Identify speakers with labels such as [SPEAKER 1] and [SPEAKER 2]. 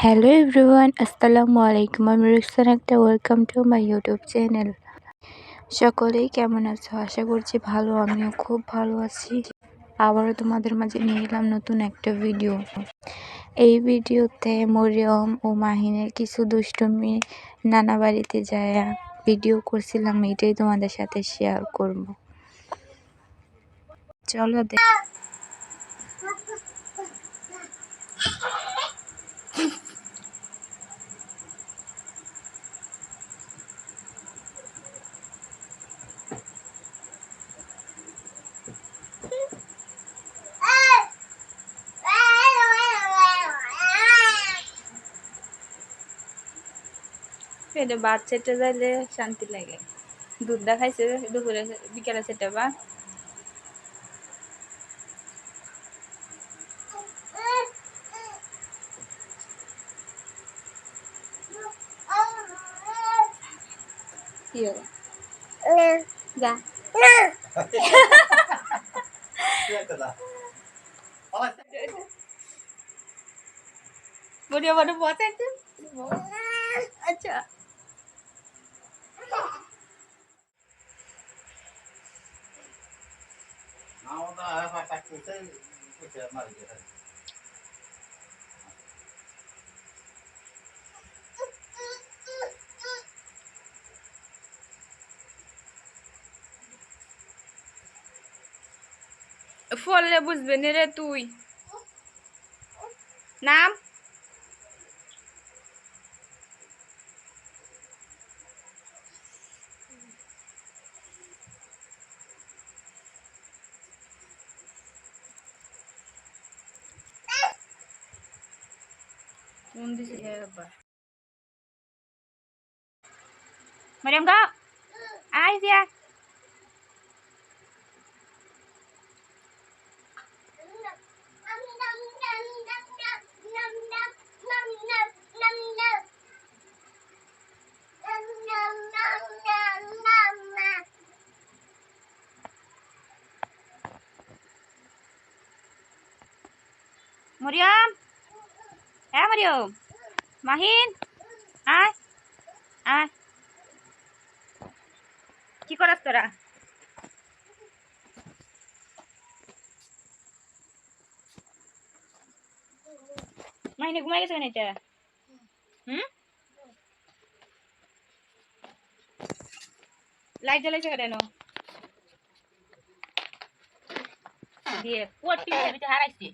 [SPEAKER 1] Hello everyone আসসালামু আলাইকুম আমি রুকসান একটা welcome to my YouTube channel সকলেই কেমন আছো? আশা করছি ভালো, আমিও খুব ভালো আছি। আবারও তোমাদের মাঝে নিয়ে এলাম নতুন একটা ভিডিও এই ভিডিওতে মরিয়ম ও মাহিনের কিছু দুষ্টুমি নানা বাড়িতে যায়। ভিডিও করছিলাম, এটাই তোমাদের সাথে শেয়ার করব। চলো দেখ
[SPEAKER 2] পেটে ভাত চেটে যাইলে শান্তি লাগে দুধ দেখাইছে দুপুরে বিকেলে চেটে বা কি হবে যা বড়িয়া বড় পথে அவன் தான் பத்து நிமிஷம் விட்டுமா இருக்கிறார் Foalele buzbenele tui. N-am? কোন দিছে একবার মরিয়ম গা আয় দিয়া মরিয়ম হ্যাঁ মরিয়ম মাহিন আয় আয় কি করাস তোরা মাহিনে ঘুমাই গেছে কেন এটা হুম লাইট জ্বালাইছে কেন দিয়ে পটি হারাইছে